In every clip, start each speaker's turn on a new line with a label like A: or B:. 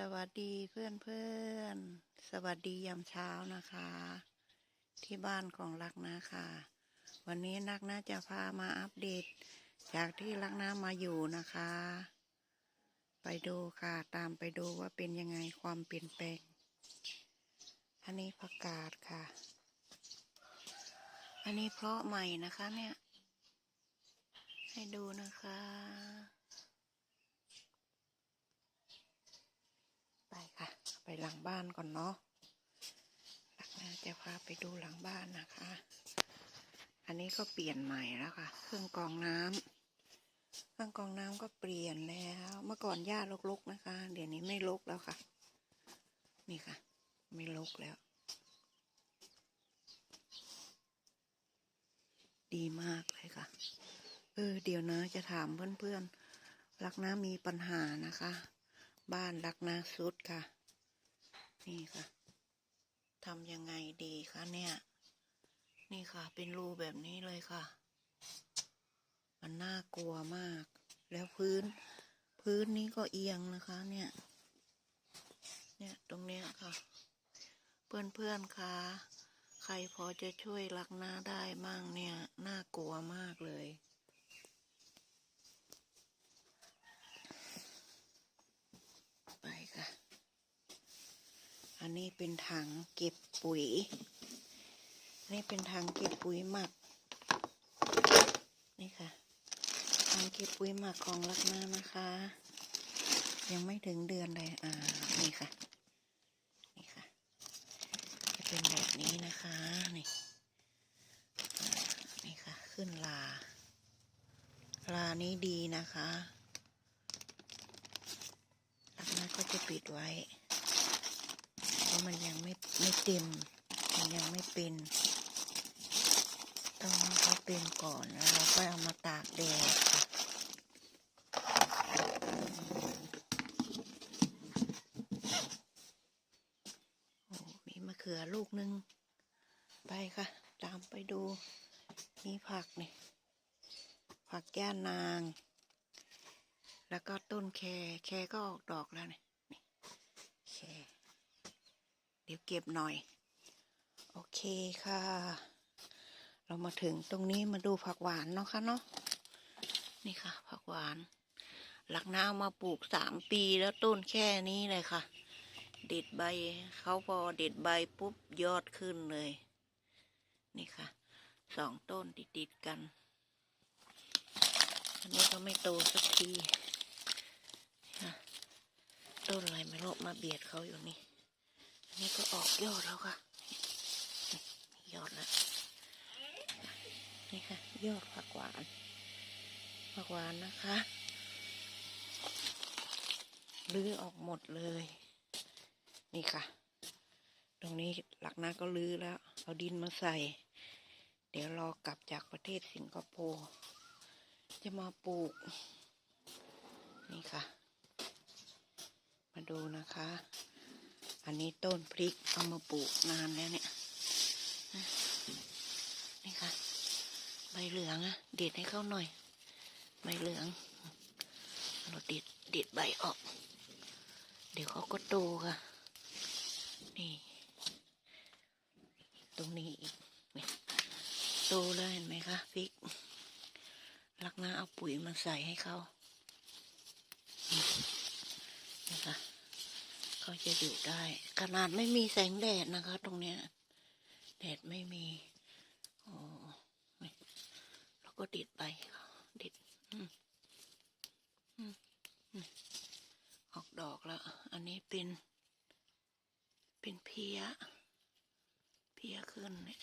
A: สวัสดีเพื่อนเพื่อนๆสวัสดียามเช้านะคะ ที่บ้านของรักนะค่ะ วันนี้รักนะจะพามาอัปเดต จากที่รักนะมาอยู่นะคะ ไปดูค่ะตามไปดูว่าเป็นยังไงความเปลี่ยนแปลง อันนี้ผักกาดค่ะ อันนี้เพราะใหม่นะคะเนี่ย ให้ดูนะคะ ไปค่ะ ไปหลังบ้านก่อนเนาะหลังนาจะพาไปดูหลังบ้านนะคะ อันนี้ก็เปลี่ยนใหม่แล้วค่ะ เครื่องกรองน้ำเครื่องกรองน้ำก็เปลี่ยนแล้ว เมื่อก่อนหญ้ารกๆนะคะ เดี๋ยวนี้ไม่รกแล้วค่ะ นี่ค่ะ ไม่รกแล้ว ดีมากเลยค่ะ เออ เดี๋ยวนะจะถามเพื่อนๆรักน้ามีปัญหานะคะ บ้านรักนาสุดค่ะ นี่ค่ะทำยังไงดีคะเนี่ย นี่ค่ะ เป็นรูแบบนี้เลยค่ะ มันน่ากลัวมาก แล้วพื้น พื้นนี้ก็เอียงนะคะ เนี่ย เนี่ยตรงเนี้ยค่ะ เพื่อนๆคะใครพอจะช่วยรักหน้าได้มั่งเนี่ย น่ากลัวมากเลย ไปค่ะ อั นนี้เป็นถังเก็บปุ๋ยนนี้เป็นถังเก็บปุ๋ยหมัก นี่ค่ะถังเก็บปุ๋ยหมักของลักนานะคะ ยังไม่ถึงเดือนเลยอ่า นี่ค่ะ นี่ค่ะ จะเป็นแบบนี้นะคะ นี่ นี่ค่ะ ขึ้นลา ลานี้ดีนะคะลักนาก็จะปิดไว้ ราะมันยังไม่ไม่เต็ม มันยังไม่เป็น ต้องให้เขาเป็นก่อนแล้วเราก็เอามาตากแดดค่ะโอ้มีมะเขือลูกหนึ่งไปค่ะ ตามไปดู มีผักนี่ ผักแก้านาง แล้วก็ต้นแครแครก็ออกดอกแล้วนี่นี่แคร เดี๋ยวเก็บหน่อย โอเคค่ะ เรามาถึงตรงนี้มาดูผักหวานเนาะค่ะเนาะนี่ค่ะ ผักหวาน หลักน้ามาปลูกสามปีแล้วต้นแค่นี้เลยค่ะ เด็ดใบเขาพอเด็ดใบปุ๊บยอดขึ้นเลย นี่ค่ะสองต้นติดๆกัน อันนี้ก็ไม่โตสักทีต้นอะไรไม่รู้มาเบียดเขาอยู่นี่ นนี้ก็ออกยอดแล้วค่ะยอดแล้วนี่ค่ะยอดผักหวานผักหวานนะคะรื้อออกหมดเลย นี่ค่ะ ตรงนี้หลักนาก็รื้อแล้ว เอาดินมาใส่ เดี๋ยวรอกลับจากประเทศสิงคโปร์จะมาปลูก นี่ค่ะ มาดูนะคะ อันนี้ต้นพริกเอามาปลูกนานแล้วเนี่ยนี่ค่ะ ใบเหลืองอะเด็ดให้เขาหน่อย ใบเหลืองเราเด็ดเด็ดใบออก เดี๋ยวเขาก็โตค่ะ นี่ ตรงนี้อีกโตแล้วเห็นไหมคะพริกลักน้าเอาปุ๋ยมาใส่ให้เขานี่นะคะ เขาจะอยู่ได้ ขนาดไม่มีแสงแดดนะคะ ตรงเนี้ย แดดไม่มีโอ้แล้วก็ดิดไปดิดออกดอกแล้ว อันนี้เป็น เป็นเพียเพียขึ้นเนี่ย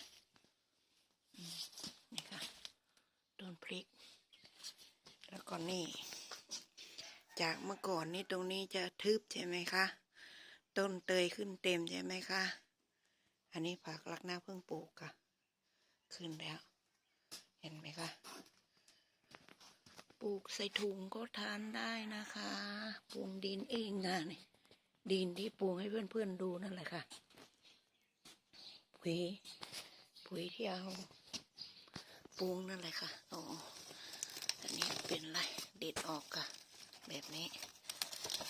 A: นี่ค่ะต้นพริก แล้วก็นี่ จากเมื่อก่อนนี่ตรงนี้จะทึบใช่ไหมคะ ต้นเตยขึ้นเต็มใช่ไหมคะ อันนี้ผักลักหน้าเพิ่งปลูกค่ะ ขึ้นแล้ว เห็นไหมคะ ปลูกใส่ถุงก็ทานได้นะคะ ปลูกดินเองนะนี่ ดินที่ปลูกให้เพื่อนๆดูนั่นแหละค่ะ ปุ๋ย ปุ๋ยที่เอาปรุงนั่นแหละค่ะ โอ้อันนี้เป็นไรเด็ดออกค่ะ แบบนี้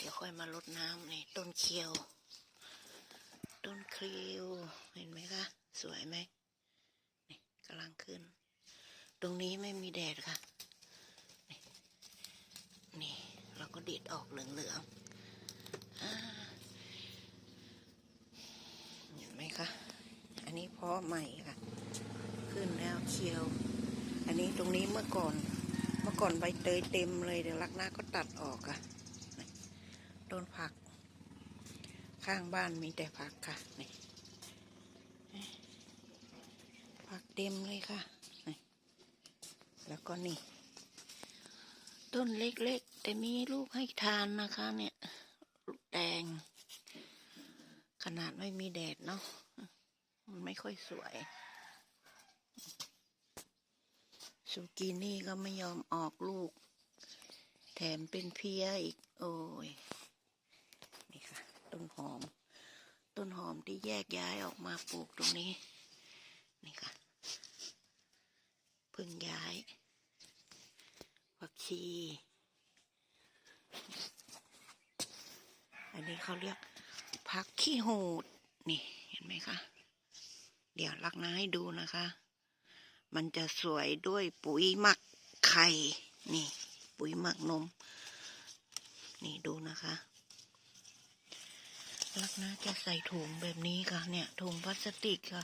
A: ดี๋ยวค่อยมาลดน้ำนี่ต้นเคียว ต้นคริวเห็นไหมคะ สวยไหมนี่กำลังขึ้น ตรงนี้ไม่มีแดดค่ะ นี่นี่เราก็เด็ดออกเหลืองๆอ่าเห็นไหมคะ อันนี้เพาะใหม่ค่ะ ขึ้นแล้วเคียว อันนี้ตรงนี้เมื่อก่อน เมื่อก่อนใบเตยเต็มเลยเดี๋ยวลักหน้าก็ตัดออกค่ะ ต้นผัก ข้างบ้านมีแต่ผักค่ะนี่ผักเต็มเลยค่ะนี่แล้วก็นี่ ต้นเล็กๆ แต่มีลูกให้ทานนะคะเนี่ยลูกแดง ขนาดไม่มีแดดเนาะมันไม่ค่อยสวยซูกินี่ก็ไม่ยอมออกลูก แถมเป็นเพี้ยอีก โอ้ย ต้นหอม ต้นหอมที่แยกย้ายออกมาปลูกตรงนี้ นี่ค่ะพิ่งย้ายผักชีอันนี้เขาเรียกผักขี้หูด นี่เห็นไหมคะเดี๋ยวลักน้าให้ดูนะคะ มันจะสวยด้วยปุ๋ยหมักไข่ นี่ ปุ๋ยหมักนม นี่ดูนะคะ ลักนะจะใส่ถุงแบบนี้ค่ะ เนี่ยถุงพลาสติกค่ะ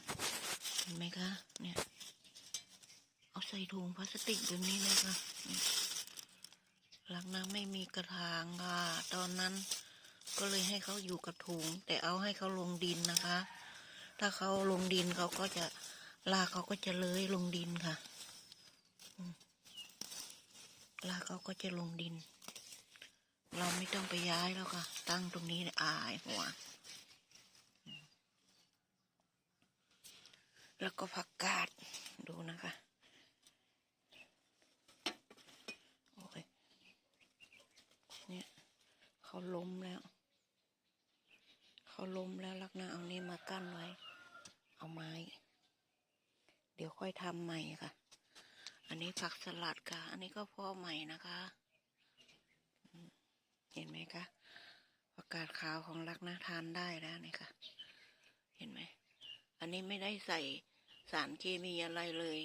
A: เห็นไหมคะ เนี่ย เอาใส่ถุงพลาสติกแบบนี้เลยค่ะลักนะไม่มีกระถางค่ะ ตอนนั้นก็เลยให้เขาอยู่กับถุง แต่เอาให้เขาลงดินนะคะ ถ้าเขาลงดินเขาก็จะลากเขาก็จะเลื้อยลงดินค่ะลากเขาก็จะลงดิน เราไม่ต้องไปย้ายแล้วค่ะ ตั้งตรงนี้อายหัว แล้วก็ผักกาดดูนะคะโอ้ยเนี่ยเขาล้มแล้ว เขาล้มแล้วลักนะเอานี่มากั้นไว้ เอาไม้ เดี๋ยวค่อยทำใหม่ค่ะ อันนี้ผักสลัดค่ะ อันนี้ก็พ่อใหม่นะคะ เห็นไหมคะผักกาดขาวของรักนะทานได้แล้วนี่ค่ะ เห็นไหม อันนี้ไม่ได้ใส่สารเคมีอะไรเลย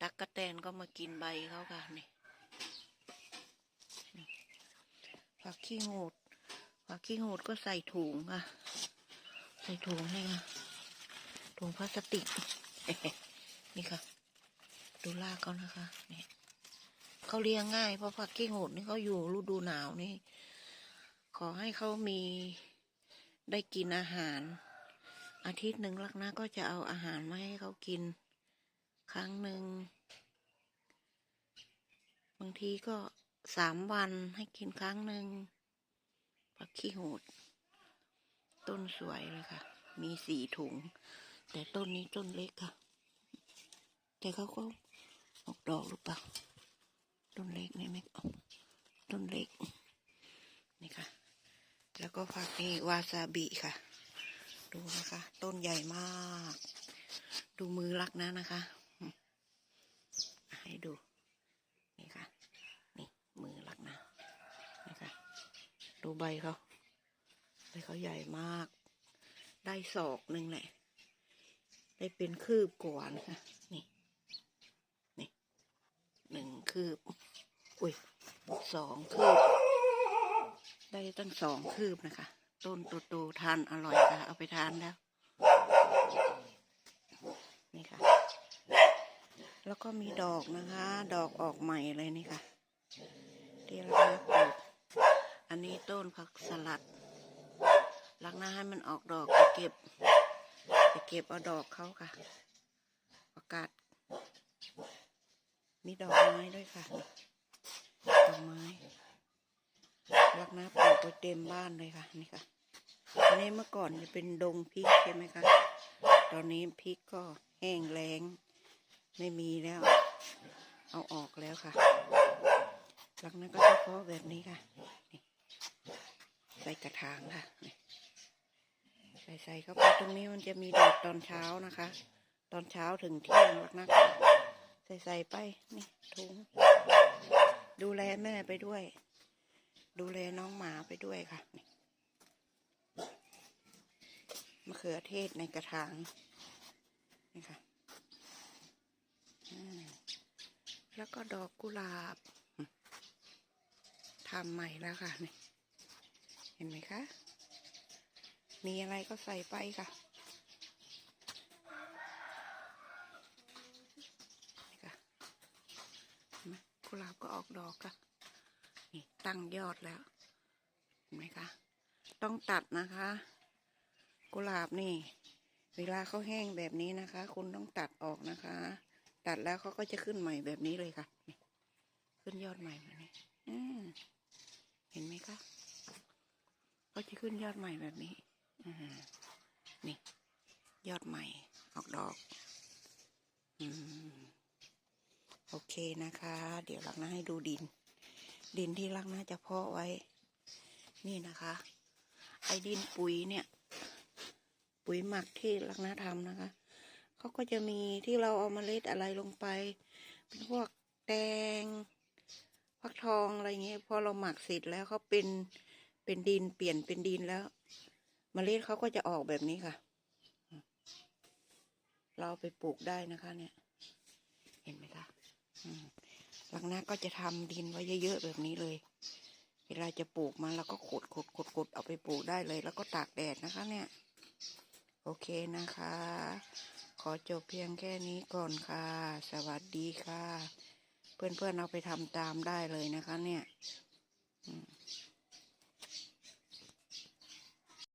A: ตักกะแตนก็มากินใบเขาค่ะนี่นี่ผักขี้หูดผักขี้หูดก็ใส่ถุงค่ะ ใส่ถุงนี่ค่ะถุงพลาสติก นี่ค่ะ ดูรากเขานะคะนี่ เขาเลี้ยงง่าย เพราะผักขี้หูดนี่เขาอยู่ฤดูหนาวนี่ ขอให้เขามีได้กินอาหาร อาทิตย์หนึ่งลักนะก็จะเอาอาหารมาให้เขากิน ครั้งหนึ่งบางทีก็สามวันให้กินครั้งหนึ่งผักขี้หูด ต้นสวยเลยค่ะ มีสี่ถุง แต่ต้นนี้ต้นเล็กค่ะ แต่เขาก็ออกดอกหรือเปล่า ต้นเล็กนี่ไม่ออกต้นเล็ก นี่ค่ะ แล้วก็ผักนี่วาซาบิค่ะ ดูนะคะ ต้นใหญ่มาก ดูมือรักนะนะคะ ให้ดู นี่ค่ะ นี่มือรักนะนี่ค่ะ ดูใบเขาใบเขาใหญ่มาก ได้ศอกหนึ่งแหละ ได้เป็นคืบกว่านะคะนี่ คืบ อุ้ยสองคืบ ได้ตั้งสองคืบนะคะ ต้นโตๆทานอร่อยค่ะ เอาไปทานแล้ว นี่ค่ะ แล้วก็มีดอกนะคะ ดอกออกใหม่เลยนี่ค่ะที่เราปลูกอันนี้ต้นผักสลัดลักหน้าให้มันออกดอกไปเก็บไปเก็บเอาดอกเขาค่ะกาศ มีดอกไม้ด้วยค่ะ ดอกไม้รักนะปลูกไว้เต็มบ้านเลยค่ะ นี่ค่ะ อันนี้เมื่อก่อนจะเป็นดงพริกใช่ไหมคะ ตอนนี้พริกก็แห้งแล้ง ไม่มีแล้ว เอาออกแล้วค่ะรักนะก็จะเพาะแบบนี้ค่ะ ใส่กระถางค่ะ ใส่ใส่เข้าไปตรงนี้มันจะมีแดดตอนเช้านะคะ ตอนเช้าถึงเที่ยงรักนะ ใส่ใส่ไป นี่ถุง ดูแลแม่ไปด้วย ดูแลน้องหมาไปด้วยค่ะนี่มะเขือเทศในกระถาง นี่ค่ะแล้วก็ดอกกุหลาบทำใหม่แล้วค่ะนี่เห็นไหมคะ มีอะไรก็ใส่ไปค่ะ นี่ค่ะเห็นไหม กุหลาบก็ออกดอกค่ะนี่ตั้งยอดแล้วเห็นไหมคะ ต้องตัดนะคะ กุหลาบนี่ เวลาเขาแห้งแบบนี้นะคะ คุณต้องตัดออกนะคะ ตัดแล้วเขาก็จะขึ้นใหม่แบบนี้เลยค่ะนี่ขึ้นยอดใหม่แบบนี้เห็นไหมคะเขาจะขึ้นยอดใหม่แบบนี้นี่ ยอดใหม่ ออกดอก อืม โอเคนะคะ เดี๋ยวลักน้าให้ดูดิน ดินที่ลักน้าจะเพาะไว้ นี่นะคะ ไอ้ดินปุ๋ยเนี่ย ปุ๋ยหมักที่ลักน้าทำนะคะเขาก็จะมีที่เราเอามาเล็ดอะไรลงไป เป็นพวกแตงฟักทองอะไรเงี้ยพอเราหมักเสร็จแล้วเขาเป็นเป็นดินเปลี่ยนเป็นดินแล้วมเมล็ดเขาก็จะออกแบบนี้ค่ะ เราไปปลูกได้นะคะ เนี่ย เห็นไหมคะ หลังหน้าก็จะทำดินไว้เยอะๆแบบนี้เลย เวลาจะปลูกมันเราก็ขุดขุดขุดขุดเอาไปปลูกได้เลย แล้วก็ตากแดดนะคะ เนี่ย โอเคนะคะ ขอจบเพียงแค่นี้ก่อนค่ะ สวัสดีค่ะ เพื่อนๆเอาไปทำตามได้เลยนะคะ เนี่ย อืม